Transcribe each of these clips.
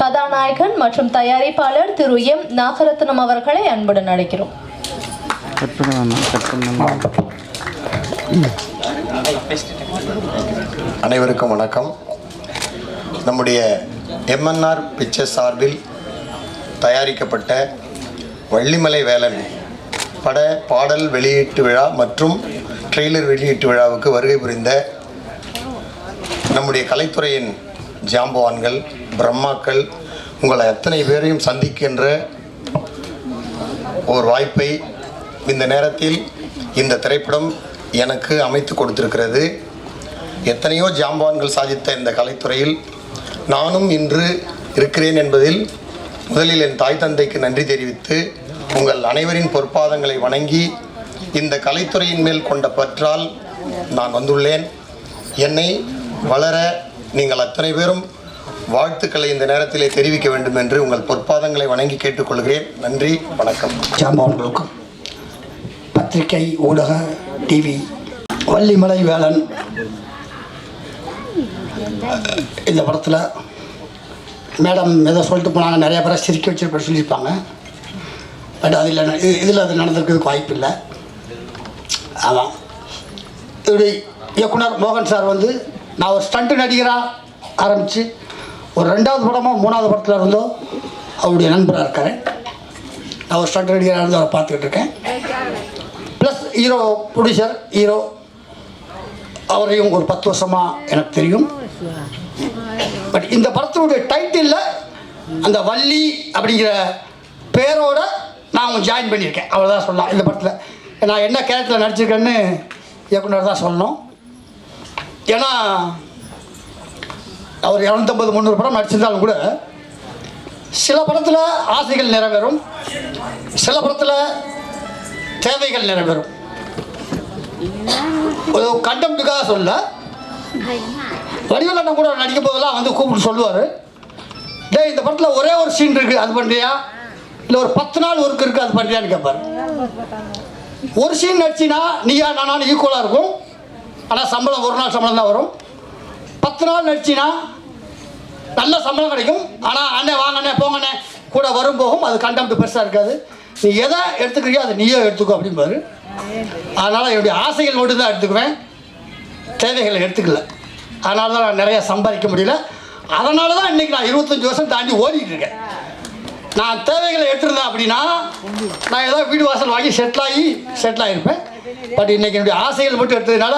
கதாநாயகன் மற்றும் தயாரிப்பாளர் திரு எம். நாகரத்னம் அவர்களை அன்புடன் அழைக்கிறோம். அனைவருக்கும் வணக்கம். நம்முடைய எம்என்ஆர் பிக்சர் சார்பில் தயாரிக்கப்பட்ட வள்ளிமலை வேலன் பட பாடல் வெளியீட்டு விழா மற்றும் ட்ரெய்லர் வெளியீட்டு விழாவுக்கு வருகை புரிந்த நம்முடைய கலைத்துறையின் ஜாம்பவான்கள் பிரம்மாக்கள் உங்களை அத்தனை பேரையும் சந்திக்கின்ற ஒரு வாய்ப்பை இந்த நேரத்தில் இந்த திரைப்படம் எனக்கு அமைத்து கொடுத்திருக்கிறது. எத்தனையோ ஜாம்பான்கள் சாதித்த இந்த கலைத்துறையில் நானும் இன்று இருக்கிறேன் என்பதில் முதலில் என் தாய் தந்தைக்கு நன்றி தெரிவித்து உங்கள் அனைவரின் பொற்பாதங்களை வணங்கி இந்த கலைத்துறையின் மேல் கொண்ட பற்றால் நான் வந்துள்ளேன். என்னை வளர நீங்கள் அத்தனை பேரும் வாழ்த்துக்களை இந்த நேரத்திலே தெரிவிக்க வேண்டும் என்று உங்கள் பொற்பாதங்களை வணங்கி கேட்டுக்கொள்கிறேன். நன்றி வணக்கம். ஜாம்பவன்களுக்கும் பத்திரிகை ஊடக டிவி வள்ளிமலை வேலன். இந்த படத்தில் மேடம் எதை சொல்லிட்டு போனாங்க நிறைய பேரை சிரிக்க வச்சிருப்ப சொல்லியிருப்பாங்க. பட் அதில் இதில் அது நடந்திருக்கிறதுக்கு வாய்ப்பு இல்லை. ஆமாம் இப்படி இயக்குனர் மோகன் சார் வந்து நான் ஒரு ஸ்டண்ட் நடிகராக ஆரம்பித்து ஒரு ரெண்டாவது படமோ மூணாவது படத்தில் இருந்தோ அவருடைய நண்பராக இருக்கிறேன் நான் ஒரு ஸ்டண்ட் ரெடியாக இருந்து அவரை பார்த்துக்கிட்டு இருக்கேன். ப்ளஸ் ஹீரோ ப்ரொடியூசர் ஹீரோ அவரையும் ஒரு பத்து வருஷமாக எனக்கு தெரியும். பட் இந்த படத்தினுடைய டைட்டிலில் அந்த வள்ளி அப்படிங்கிற பேரோட நான் அவங்க ஜாயின் பண்ணியிருக்கேன். அவ்வளோதான் சொல்லலாம் இந்த படத்தில். நான் என்ன கேரக்டரில் நடிச்சிருக்கேன்னு இயக்குனர் தான் சொல்லணும். ஏன்னா அவர் இரநூத்தம்பது முந்நூறு படம் நடிச்சிருந்தாலும் கூட சில படத்தில் ஆசைகள் நிறைவேறும். சில படத்தில் தேவைகள் நிறைவேறும். ஒரு கண்டம்ட்டுக்காக சொல்ல வடிவலண்ணன் கூட நடிக்கும் போதெல்லாம் வந்து கூப்பிட்டு சொல்லுவார். டே இந்த படத்தில் ஒரே ஒரு சீன் இருக்குது அது பண்ணுறியா இல்லை ஒரு பத்து நாள் ஒர்க் இருக்குது அது பண்ணுறியான்னு கேட்பார் ஒரு சீன் நடிச்சினா நீயா நானும் ஈக்குவலாக இருக்கும். ஆனால் சம்பளம் ஒரு நாள் சம்பளம் தான் வரும். பத்து நாள் நடிச்சினா நல்ல சம்பளம் கிடைக்கும். ஆனால் அண்ணே வாங்கண்ணே போங்கண்ணே. கூட வரும் போகும். அது கண்டம்ட்டு பெருசாக இருக்காது. நீ எதை எடுத்துக்கிறியோ அதை நீயோ எடுத்துக்கோ அப்படிம்பாரு. அதனால் என்னுடைய ஆசைகள் மட்டும் தான் எடுத்துக்குவேன். தேவைகளை எடுத்துக்கல. அதனால தான் நான் நிறையா சம்பாதிக்க முடியல. அதனால தான் இன்றைக்கி நான் இருபத்தஞ்சி வருஷம் தாண்டி ஓடிட்டு இருக்கேன். நான் தேவைகளை எடுத்துருந்தேன் அப்படின்னா நான் ஏதோ வீடு வாசல் வாங்கி செட்டில் ஆகி செட்டில் ஆகிருப்பேன் பட் இன்றைக்கி என்னுடைய ஆசைகள் மட்டும் எடுத்ததுனால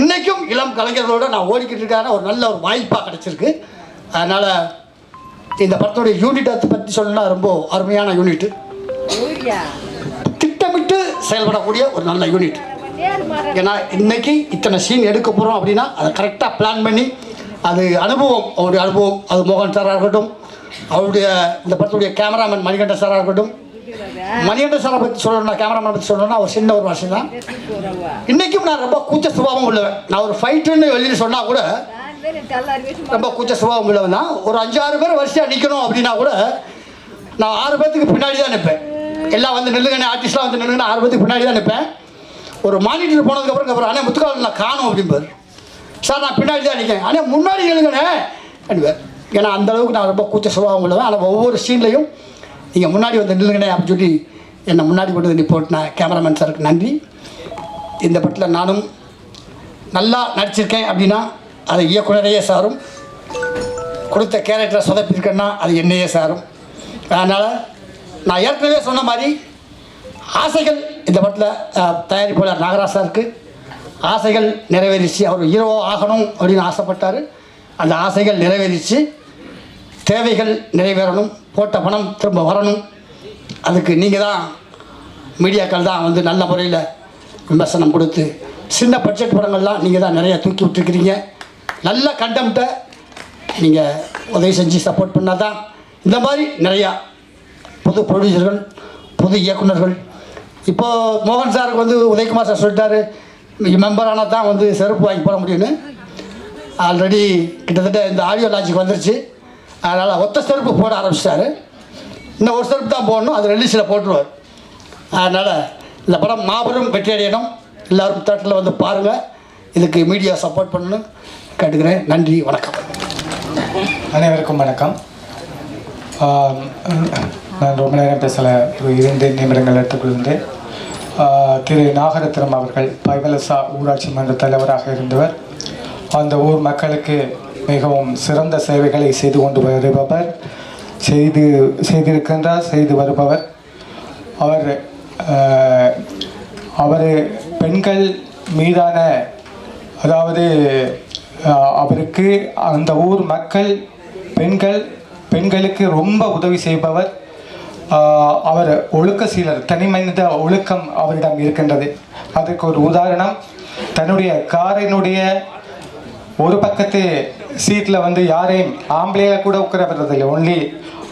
இன்றைக்கும் இளம் கலைஞர்களோட நான் ஓடிக்கிட்டு இருக்கான. ஒரு நல்ல ஒரு வாய்ப்பாக கிடச்சிருக்கு. அதனால் இந்த படத்துடைய யூனிட்டை பற்றி சொல்லணும்னா ரொம்ப அருமையான யூனிட்டு திட்டமிட்டு செயல்படக்கூடிய ஒரு நல்ல யூனிட் ஏன்னா இன்னைக்கு இத்தனை சீன் எடுக்க போகிறோம் அப்படின்னா அதை கரெக்டாக பிளான் பண்ணி அது அனுபவம் அவருடைய அனுபவம் அது மோகன் சாராக இருக்கட்டும் அவருடைய இந்த படத்துடைய கேமராமேன் மணிகண்டன் சாராக இருக்கட்டும். மணிகண்டன் சாரை பற்றி சொல்லணும்னா கேமராமேன் பற்றி சொல்லணும்னா ஒரு சின்ன ஒரு வருஷம் தான். இன்றைக்கும் நான் ரொம்ப கூச்ச சுபாவம் உள்ளவன். நான் ஒரு ஃபைட்டுன்னு வெளியில் சொன்னால் கூட ரொம்ப கூச்ச சுபாவம் உள்ளவன்? தான் ஒரு அஞ்சாறு பேர் வரிசையாக நிற்கணும் அப்படின்னா கூட நான் ஆறு பேர்த்துக்கு பின்னாடி தான் நிற்பேன் எல்லாம் வந்து நில்லுங்கண்ணே ஆர்டிஸ்ட்லாம் வந்து நில்லுங்கண்ணே ஆறு பேர்த்துக்கு பின்னாடி தான் நிற்பேன் ஒரு மானிட்டர் போனதுக்கப்புறம் அப்புறம் அண்ணே முத்துக்கால் நான் காணும் அப்படிம்பார் சார் நான் பின்னாடி தான் நிற்கிறேன் அண்ணே முன்னாடி நில்லுங்கண்ணே அப்படிவார் ஏன்னா அந்த அளவுக்கு நான் ரொம்ப கூச்ச சுபாவம் உள்ளவன். ஆனால் ஒவ்வொரு சீன்லையும் நீங்கள் முன்னாடி வந்து நில்லுங்கண்ணே அப்படின்னு சொல்லி என்னை முன்னாடி கொண்டு வந்து நிப்போட்டின கேமராமேன் சாருக்கு நன்றி. இந்த படத்தில் நானும் நல்லா நடிச்சிருக்கேன் அப்படின்னா அது இயக்குனரையே சாரும். கொடுத்த கேரக்டரை சொதப்பிருக்கேன்னா அது என்னையே சாரும். அதனால் நான் ஏற்கனவே சொன்ன மாதிரி ஆசைகள் இந்த படத்தில் தயாரிப்பாளர் நாகராஜ் சாருக்கு. ஆசைகள் நிறைவேறிச்சு. அவர் ஹீரோ ஆகணும் அப்படின்னு ஆசைப்பட்டார். அந்த ஆசைகள் நிறைவேறிச்சு. தேவைகள் நிறைவேறணும். போட்ட பணம் திரும்ப வரணும். அதுக்கு நீங்கள் தான் மீடியாக்கள் தான் வந்து நல்ல முறையில் விமர்சனம் கொடுத்து சின்ன பட்ஜெட் படங்கள்லாம் நீங்கள் தான் நிறைய தூக்கி விட்டுருக்கிறீங்க. நல்ல கண்டெம்ட்டை நீங்கள் உதவி செஞ்சு சப்போர்ட் பண்ணால் தான் இந்த மாதிரி நிறையா புது ப்ரொடியூசர்கள் புது இயக்குனர்கள் இப்போது மோகன் சாருக்கு வந்து உதயகுமார் சார் சொல்லிட்டாரு மெம்பர் ஆனால் தான் வந்து செருப்பு வாங்கி போட முடியும்னு. ஆல்ரெடி கிட்டத்தட்ட இந்த ஆடியோ லாஜிக்கு வந்துருச்சு. அதனால் ஒத்த செருப்பு போட ஆரம்பிச்சிட்டாரு. இன்னும் ஒரு செருப்பு தான் போடணும் அது ரிலீஸில் போட்டுருவார். அதனால் இந்த படம் மாபெரும் வெற்றி அடையணும். எல்லோரும் தேட்டரில் வந்து பாருங்கள் இதுக்கு மீடியா சப்போர்ட் பண்ணணும். கேட்டுக்கிறேன். நன்றி வணக்கம். அனைவருக்கும் வணக்கம். நான் ரொம்ப நேரம் பேசலை. ஒரு இரண்டு நிமிடங்கள் எடுத்துக்கொள்கின்றேன். திரு நாகரத்னம் அவர்கள் பைவலசா ஊராட்சி மன்ற தலைவராக இருந்தவர். அந்த ஊர் மக்களுக்கு மிகவும் சிறந்த சேவைகளை செய்து கொண்டு வருபவர். செய்து செய்திருக்கின்றார் செய்து வருபவர். அவர் அவர் பெண்கள் மீதான அதாவது அவருக்கு அந்த ஊர் மக்கள் பெண்கள் பெண்களுக்கு ரொம்ப உதவி செய்பவர் அவர் ஒழுக்க சீலர் தனி மனித ஒழுக்கம் அவரிடம் இருக்கின்றது. அதற்கு ஒரு உதாரணம் தன்னுடைய காரினுடைய ஒரு பக்கத்து சீட்டில் வந்து யாரையும் ஆம்பளையாக கூட உட்கார விடுறதில்லை ஒன்லி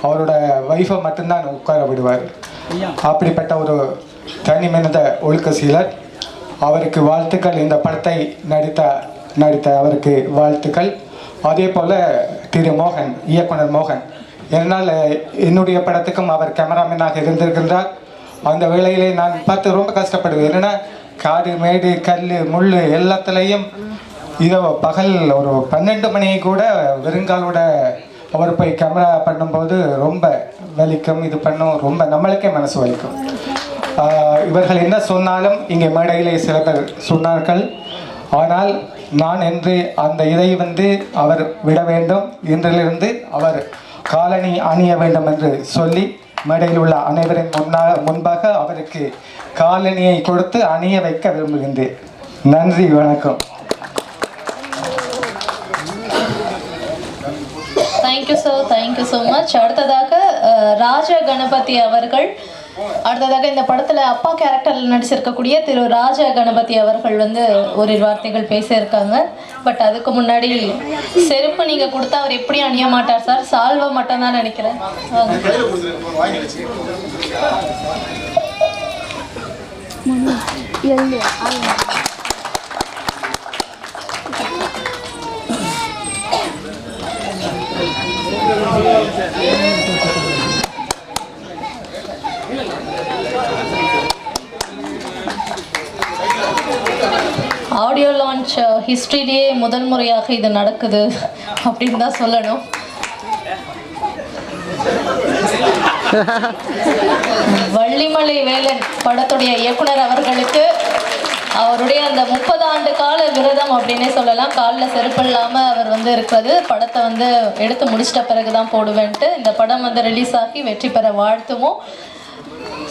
அவரோட ஒய்ஃபை மட்டும்தான் உட்கார விடுவார். அப்படிப்பட்ட ஒரு தனி மனித ஒழுக்க சீலர் அவருக்கு வாழ்த்துக்கள். இந்த படத்தை நடித்த நடித்த அவருக்கு வாழ்த்துக்கள். அதே போல் திரு மோகன் இயக்குனர் மோகன். என்னால் என்னுடைய படத்துக்கும் அவர் கேமராமேனாக இருந்திருக்கின்றார். அந்த வேளையிலே நான் பார்த்து ரொம்ப கஷ்டப்படுவேன். என்னென்னா காடு மேடு கல் முள் எல்லாத்துலேயும் இதோ பகல் ஒரு பன்னெண்டு மணி கூட வெறுங்காலோட அவர் போய் கேமரா பண்ணும்போது ரொம்ப வலிக்கும் இது பண்ணும் ரொம்ப நம்மளுக்கே மனசு வலிக்கும். இவர்கள் என்ன சொன்னாலும் இங்கே மேடையிலே சில பேர் சொன்னார்கள். ஆனால் நான் என்று அந்த இதை வந்து அவர் விட வேண்டும். இன்றிலிருந்து அவர் காலணி அணிய வேண்டும் என்று சொல்லி மேடையில் உள்ள அனைவரின் முன்னா முன்பாக அவருக்கு காலணியை கொடுத்து அணிய வைக்க விரும்புகின்றேன். நன்றி வணக்கம். Thank you sir thank you so much அடுத்ததாக ராஜா ராஜ கணபதி அவர்கள் அடுத்ததாக இந்த படத்தில் அப்பா கேரக்டரில் நடிச்சிருக்கக்கூடிய திரு ராஜ கணபதி அவர்கள் வந்து ஒரு வார்த்தைகள் பேசியிருக்காங்க. பட் அதுக்கு முன்னாடி செருப்பு நீங்கள் கொடுத்தா அவர் எப்படி அணிய மாட்டார் சார்? சால்வை மட்டும் தான் நினைக்கிறேன். வாங்க. ஆடியோ லான்ச் ஹிஸ்ட்ரியிலேயே முதல் முறையாக இது நடக்குது அப்படின்னு தான் சொல்லணும். வள்ளிமலை வேலன் படத்துடைய இயக்குனர் அவர்களுக்கு அவருடைய அந்த முப்பது ஆண்டு கால விரதம் அப்படின்னே சொல்லலாம். காலில் செருப்பு இல்லாமல் அவர் வந்து இருக்கிறது. படத்தை வந்து எடுத்து முடிச்சிட்ட பிறகு தான் போடுவேன்ட்டு இந்த படம் வந்து ரிலீஸ் ஆகி வெற்றி பெற வாழ்த்துவோம்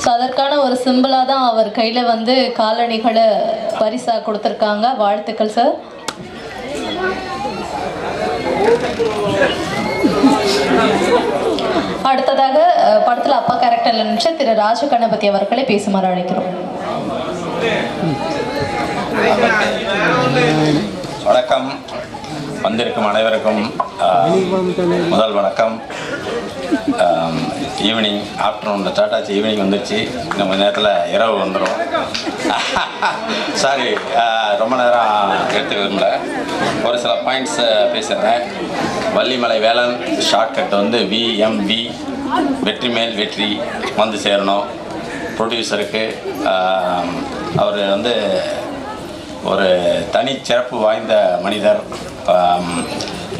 ஸோ அதற்கான ஒரு சிம்பிளாக தான் அவர் கையில் வந்து காலணிகளை பரிசாக கொடுத்துருக்காங்க. வாழ்த்துக்கள் சார் அடுத்ததாக படத்தில் அப்பா கேரக்டர் நினைச்ச திரு ராஜ கணபதி அவர்களை பேசுமாறு அழைக்கிறோம். வணக்கம். வந்திருக்கும் அனைவருக்கும் முதல் வணக்கம். ஈவினிங் ஆஃப்டர்நூன் ஸ்டார்ட் ஆச்சு ஈவினிங் வந்துருச்சு. நம்ம நேரத்தில் இரவு வந்துடும் சாரி ரொம்ப நேரம் எடுத்து விரும்பல. ஒரு சில பாயிண்ட்ஸ் பேசுகிறேன் வள்ளிமலை வேலன் ஷார்ட்கட் வந்து விஎம்வி வெற்றி மேல் வெற்றி வந்து சேரணும். ப்ரொடியூசருக்கு அவர் வந்து ஒரு தனி சிறப்பு வாய்ந்த மனிதர்.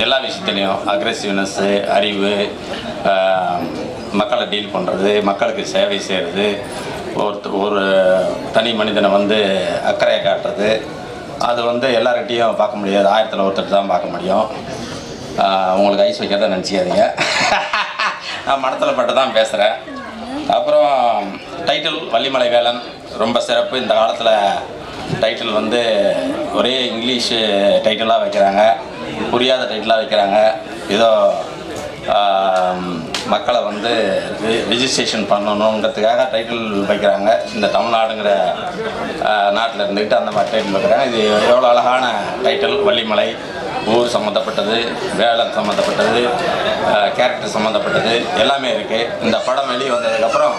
எல்லா விஷயத்துலையும் அக்ரெசிவ்னஸ்ஸு அறிவு மக்களை டீல் பண்ணுறது மக்களுக்கு சேவை செய்கிறது ஒரு ஒரு தனி மனிதனை வந்து அக்கறையை காட்டுறது. அது வந்து எல்லார்கிட்டையும் பார்க்க முடியாது. ஆயிரத்தில் ஒருத்தர் தான் பார்க்க முடியும். உங்களுக்கு ஐஸ் வைக்கிறத நினச்சிக்காதீங்க. நான் மடத்தில் மட்டும் தான் பேசுகிறேன் அப்புறம் டைட்டில் வள்ளிமலை வேலன் ரொம்ப சிறப்பு. இந்த காலத்தில் டைட்டில் வந்து ஒரே இங்கிலீஷு டைட்டிலாக வைக்கிறாங்க. புரியாத டைட்டிலாக வைக்கிறாங்க. ஏதோ மக்களை வந்து ரிஜிஸ்ட்ரேஷன் பண்ணணுங்கிறதுக்காக டைட்டில் வைக்கிறாங்க. இந்த தமிழ்நாடுங்கிற நாட்டில் இருந்துக்கிட்டு அந்த மாதிரி டைட்டில் வைக்கிறாங்க. இது எவ்வளோ அழகான டைட்டில் வள்ளிமலை ஊர் சம்மந்தப்பட்டது வேலை சம்மந்தப்பட்டது கேரக்டர் சம்மந்தப்பட்டது எல்லாமே இருக்குது இந்த படம் வெளியே வந்ததுக்கப்புறம்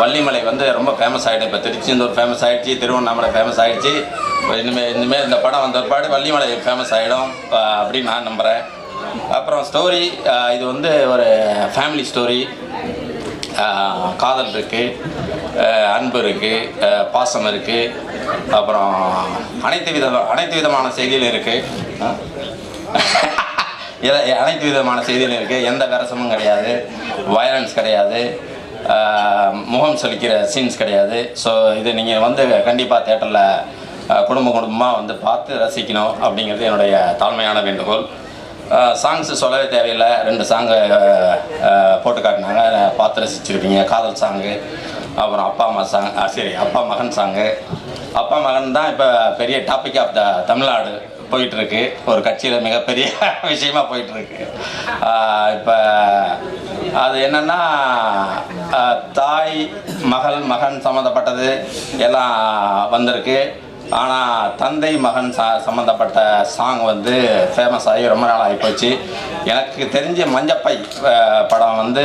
வள்ளிமலை வந்து ரொம்ப ஃபேமஸ் ஆகிடும் இப்போ திருச்செந்தூர் ஃபேமஸ் ஆகிடுச்சு திருவண்ணாமலை ஃபேமஸ் ஆகிடுச்சு இனிமேல் இனிமேல் இந்த படம் வந்த பிற்பாடு வள்ளிமலை ஃபேமஸ் ஆகிடும் அப்படின்னு நான் நம்புகிறேன் அப்புறம் ஸ்டோரி இது வந்து ஒரு ஃபேமிலி ஸ்டோரி காதல் இருக்குது அன்பு இருக்குது பாசம் இருக்குது அப்புறம் அனைத்து வித அனைத்து விதமான செய்திகளும் இருக்குது இத- அனைத்து விதமான செய்திகளும் இருக்குது எந்த விரசமும் கிடையாது. வயலன்ஸ் கிடையாது. முகம் சொலிக்கிற சீன்ஸ் கிடையாது. ஸோ இது நீங்கள் வந்து கண்டிப்பாக தேட்டரில் குடும்ப குடும்பமாக வந்து பார்த்து ரசிக்கணும் அப்படிங்கிறது என்னுடைய தாழ்மையான வேண்டுகோள். சாங்ஸ் சொல்லவே தேவையில்லை. ரெண்டு சாங்கு போட்டு காட்டினாங்க. பார்த்து ரசிச்சிருப்பீங்க. காதல் சாங்கு அப்புறம் அப்பா அம்மா சாங் ஆ, சரி அப்பா மகன் சாங்கு அப்பா மகன் தான் இப்போ பெரிய டாபிக் ஆஃப் த தமிழ்நாடு போயிட்டுருக்கு. ஒரு கட்சியில் மிகப்பெரிய விஷயமா போயிட்டுருக்கு. இப்போ அது என்னென்னா தாய் மகள் மகன் சம்மந்தப்பட்டது எல்லாம் வந்திருக்கு. ஆனால் தந்தை மகன் சா சம்மந்தப்பட்ட சாங் வந்து ஃபேமஸ் ஆகி ரொம்ப நாள் ஆகிப்போச்சு எனக்கு தெரிஞ்ச மஞ்சப்பை படம் வந்து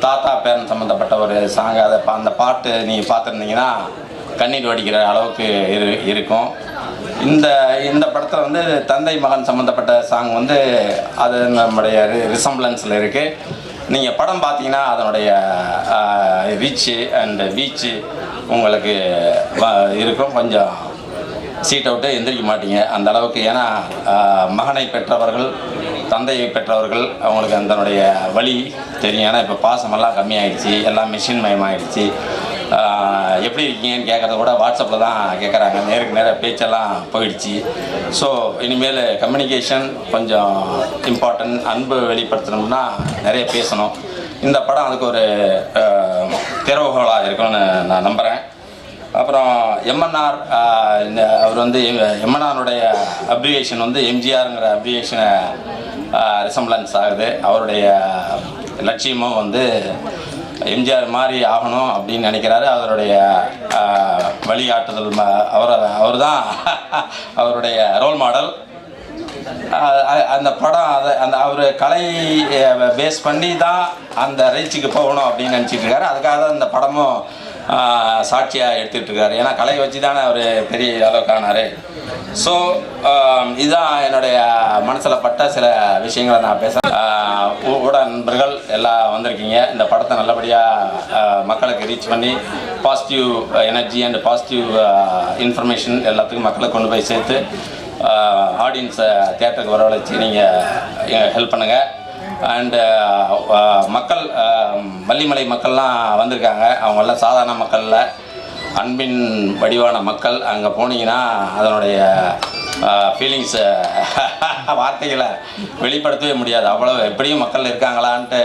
தாத்தா பேரன் சம்மந்தப்பட்ட ஒரு சாங் அதை பா- அந்த பாட்டு நீங்கள் பார்த்துருந்தீங்கன்னா கண்ணீர் வடிக்கிற அளவுக்கு இரு இருக்கும். இந்த இந்த படத்தில் வந்து தந்தை மகன் சம்மந்தப்பட்ட சாங் வந்து அது நம்முடைய ரிசம்பிளன்ஸில் இருக்குது நீங்கள் படம் பார்த்தீங்கன்னா அதனுடைய ரீச்சு அண்ட் வீச்சு உங்களுக்கு இருக்கும். கொஞ்சம் சீட் அவுட்டு எந்திரிக்க மாட்டீங்க. அந்த அளவுக்கு ஏன்னா மகனை பெற்றவர்கள் தந்தையை பெற்றவர்கள் அவங்களுக்கு அதனுடைய வழி தெரியும். ஏன்னா இப்போ பாசமெல்லாம் கம்மியாயிடுச்சு. எல்லாம் மிஷின் மயமாயிடுச்சு. எப்படி இருக்கீங்கன்னு கேட்குறத கூட வாட்ஸ்அப்பில் தான் கேட்குறாங்க நேருக்கு நேராக பேச்செல்லாம் போயிடுச்சு. ஸோ இனிமேல் கம்யூனிகேஷன் கொஞ்சம் இம்பார்ட்டன்ட் அன்பு வெளிப்படுத்தணும்னா நிறைய பேசணும். இந்த படம் அதுக்கு ஒரு ஆஹ், திறவுகோலாக இருக்கும்னு நான் நம்புகிறேன் அப்புறம் எம்என்ஆர் அவர் வந்து எம்என்ஆருடைய அப்ரிகேஷன் வந்து எம்ஜிஆருங்கிற அப்ரிகேஷனை ரிசம்பிளன்ஸ் ஆகுது. அவருடைய லட்சியமும் வந்து எம்ஜிஆர் மாதிரி ஆகணும் அப்படின்னு நினைக்கிறாரு. அவருடைய வழியாட்டுதல் வழிகாட்டுதல் அவர் அவர் தான் அவருடைய ரோல் மாடல் அந்த படம் அதை அந்த அவர் கலை பேஸ் பண்ணி தான் அந்த ரீச்சுக்கு போகணும் அப்படின்னு நினச்சிட்டு இருக்காரு. அதுக்காக தான் இந்த படமும் சாட்சியாக எடுத்துகிட்டு இருக்காரு. ஏன்னா கலையை வச்சு தானே அவர் பெரிய அளவுக்கு ஆனார் ஸோ இதுதான் என்னுடைய மனசில் பட்ட சில விஷயங்களை நான் பேசுகிறேன் ஊட நண்பர்கள் எல்லாம் வந்திருக்கீங்க. இந்த படத்தை நல்லபடியாக மக்களுக்கு ரீச் பண்ணி positive energy and positive information எல்லாத்துக்கும் மக்களை கொண்டு போய் சேர்த்து ஆடியன்ஸை தேட்டருக்கு வரவழைச்சி நீங்கள் ஹெல்ப் பண்ணுங்கள் அண்டு மக்கள் வள்ளிமலை மக்கள்லாம் வந்திருக்காங்க. அவங்களாம் சாதாரண மக்களில் அன்பின் வடிவான மக்கள். அங்கே போனீங்கன்னா அதனுடைய ஃபீலிங்ஸை வார்த்தைகளை வெளிப்படுத்தவே முடியாது. அவ்வளோ எப்படியும் மக்கள் இருக்காங்களான்ட்டு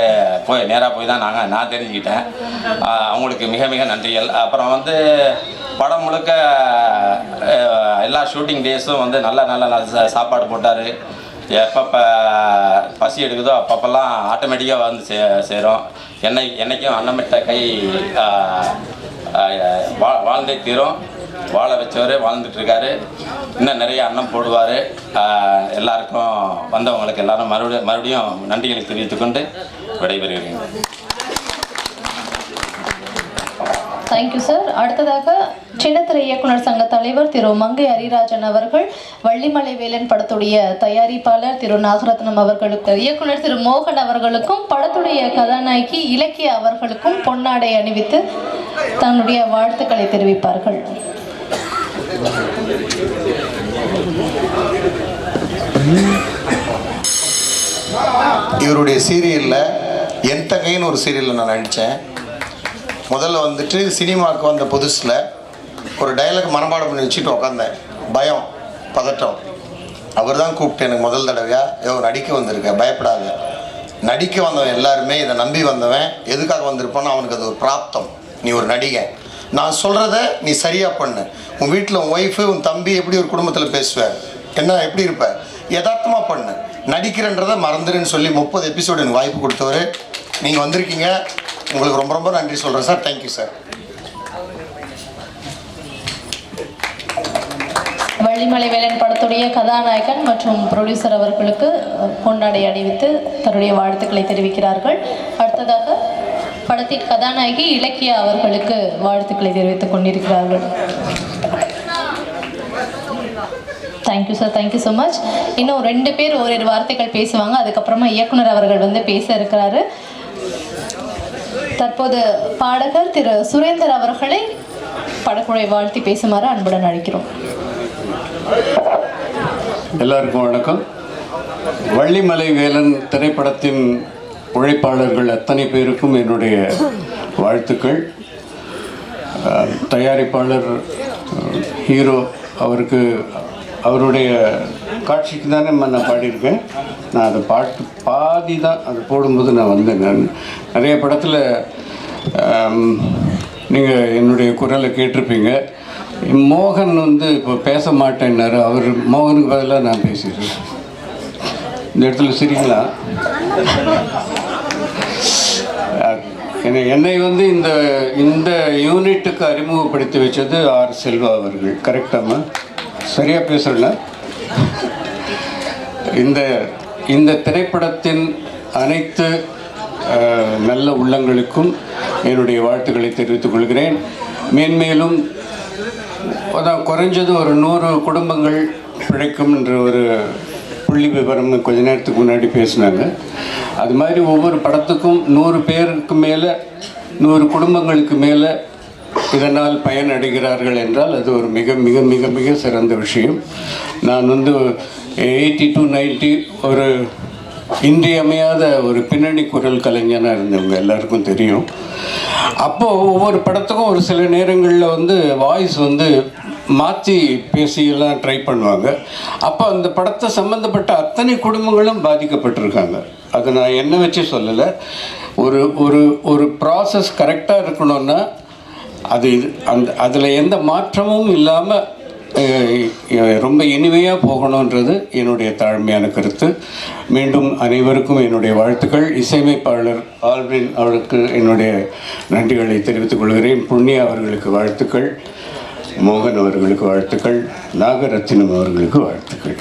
போய் நேராக போய் தான் நாங்கள் நான் தெரிஞ்சுக்கிட்டேன். அவங்களுக்கு மிக மிக நன்றிகள். அப்புறம் வந்து படம் முழுக்க எல்லா ஷூட்டிங் டேஸும் வந்து நல்ல நல்ல நல்ல சாப்பாடு போட்டார். எப்பப்போ பசி எடுக்குதோ அப்பப்பெல்லாம் ஆட்டோமேட்டிக்காக வந்து சே சேரும். என்னை என்றைக்கும் அன்னமிட்ட கை வா வாழ்ந்தே தீரும். வாழ வச்சவர் வாழ்ந்துட்டுருக்காரு. இன்னும் நிறைய அன்னம் போடுவார். எல்லாருக்கும் வந்தவங்களுக்கு எல்லாரும் மறுபடியும் மறுபடியும் நன்றிகளை தெரிவித்துக்கொண்டு விடைபெறுகிறேன். தேங்க்யூ சார் அடுத்ததாக சின்னத்திரை இயக்குனர் சங்க தலைவர் திரு மங்கை ஹரிராஜன் அவர்கள் வள்ளிமலை வேலன் படத்துடைய தயாரிப்பாளர் திரு நாகரத்னம் அவர்களுக்கு இயக்குனர் திரு மோகன் அவர்களுக்கும் படத்துடைய கதாநாயகி இலக்கிய அவர்களுக்கும் பொன்னாடை அணிவித்து தன்னுடைய வாழ்த்துக்களை தெரிவிப்பார்கள். இவருடைய சீரியலில் என் தங்கைன்னு ஒரு சீரியலில் நான் நடித்தேன் முதல்ல வந்துட்டு சினிமாவுக்கு வந்த புதுசில் ஒரு டைலாக் மனப்பாடம் பண்ணி வச்சுட்டு உட்காந்தேன் பயம் பதட்டம். அவர் தான் கூப்பிட்டு எனக்கு முதல் தடவையாக ஏதோ நடிக்க வந்திருக்க பயப்படாத. நடிக்க வந்தவன் எல்லாருமே இதை நம்பி வந்தவன் எதுக்காக வந்திருப்பான்னு அவனுக்கு அது ஒரு பிராப்தம். நீ ஒரு நடிகை. நான் சொல்கிறத நீ சரியாக பண்ணு. உன் வீட்டில் உன் ஒய்ஃபு உன் தம்பி எப்படி ஒரு குடும்பத்தில் பேசுவார்? என்ன எப்படி இருப்ப யதார்த்தமாக பண்ணு. நடிக்கிறன்றதை மறந்துடுன்னு சொல்லி முப்பது எபிசோடு எனக்கு வாய்ப்பு கொடுத்தவர். நீங்கள் வந்திருக்கீங்க. உங்களுக்கு ரொம்ப ரொம்ப நன்றி சொல்கிறேன் sir. Thank you sir. Vallimalai Velan படத்துடைய கதாநாயகன் மற்றும் ப்ரொடியூசர் அவர்களுக்கு அஹ், பொன்னாடை அணிவித்து தன்னுடைய வாழ்த்துக்களை தெரிவிக்கிறார்கள். அடுத்ததாக படத்தின் கதாநாயகி இலக்கியா அவர்களுக்கு வாழ்த்துக்களை தெரிவித்துக் கொண்டிருக்கிறார்கள். Thank you sir thank you so much இன்னும் ரெண்டு பேர் ஓரிரு வார்த்தைகள் பேசுவாங்க. அதுக்கப்புறமா இயக்குனர் அவர்கள் வந்து பேச இருக்கிறாரு. தற்போது பாடகர் திரு சுரேந்தர் அவர்களை படக்குழை வாழ்த்தி பேசுமாறு அன்புடன் அழைக்கிறோம். எல்லாருக்கும் வணக்கம். வள்ளிமலை வேலன் திரைப்படத்தின் உழைப்பாளர்கள் அத்தனை பேருக்கும் என்னுடைய வாழ்த்துக்கள். தயாரிப்பாளர் ஹீரோ அவருக்கு அவருடைய காட்சிக்கு தானே நான் பாடியிருக்கேன் நான் அதை பாட்டு பாதி தான் அது போடும்போது நான் வந்தேன் நான். நிறைய படத்தில் நீங்கள் என்னுடைய குரலை கேட்டிருப்பீங்க. மோகன் வந்து இப்போ பேச மாட்டேன்னாரு. அவர் மோகனுக்கு பதிலாக நான் பேசிடுறேன் இந்த இடத்துல சரிங்களா? என்னை என்னை வந்து இந்த இந்த யூனிட்டுக்கு அறிமுகப்படுத்தி வச்சது ஆர் செல்வா அவர்கள். கரெக்டாமா சரியாக பேசுகிறேன் இந்த இந்த திரைப்படத்தின் அனைத்து நல்ல உள்ளங்களுக்கும் என்னுடைய வாழ்த்துக்களை தெரிவித்துக் கொள்கிறேன். மேன்மேலும் அதான் குறைஞ்சது ஒரு நூறு குடும்பங்கள் பிழைக்கும் என்ற ஒரு புள்ளி விவரம் கொஞ்ச நேரத்துக்கு முன்னாடி பேசினாங்க. அது மாதிரி ஒவ்வொரு படத்துக்கும் நூறு பேருக்கு மேலே நூறு குடும்பங்களுக்கு மேலே இதனால் பயனடைகிறார்கள் என்றால் அது ஒரு மிக மிக மிக மிக சிறந்த விஷயம். நான் வந்து எயிட்டி டு நைன்ட்டி ஒரு இன்றியமையாத ஒரு பின்னணி குரல் கலைஞனாக இருந்தவங்க எல்லாருக்கும் தெரியும். அப்போது ஒவ்வொரு படத்துக்கும் ஒரு சில நேரங்களில் வந்து வாய்ஸ் வந்து மாற்றி பேசியெல்லாம் ட்ரை பண்ணுவாங்க. அப்போ அந்த படத்தை சம்மந்தப்பட்ட அத்தனை குடும்பங்களும் பாதிக்கப்பட்டிருக்காங்க. அதை நான் என்ன வச்சு சொல்லலை? ஒரு ஒரு ஒரு ப்ராசஸ் கரெக்டாக இருக்கணும்னா அது இது அந்த அதில் எந்த மாற்றமும் இல்லாமல் ரொம்ப இனிமையாக போகணுன்றது என்னுடைய தாழ்மையான கருத்து. மீண்டும் அனைவருக்கும் என்னுடைய வாழ்த்துக்கள். இசையமைப்பாளர் ஆல்வின் அவருக்கு என்னுடைய நன்றிகளை தெரிவித்துக் கொள்கிறேன். புண்ணியா அவர்களுக்கு வாழ்த்துக்கள். மோகன் அவர்களுக்கு வாழ்த்துக்கள். நாகரத்தினம் அவர்களுக்கு வாழ்த்துக்கள்.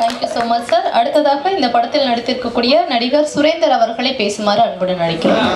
தேங்க்யூ ஸோ மச் சார் அடுத்ததாக இந்த படத்தில் நடித்திருக்கக்கூடிய நடிகர் சுரேந்தர் அவர்களை பேசுமாறு அன்புடன் அழைக்கிறோம்.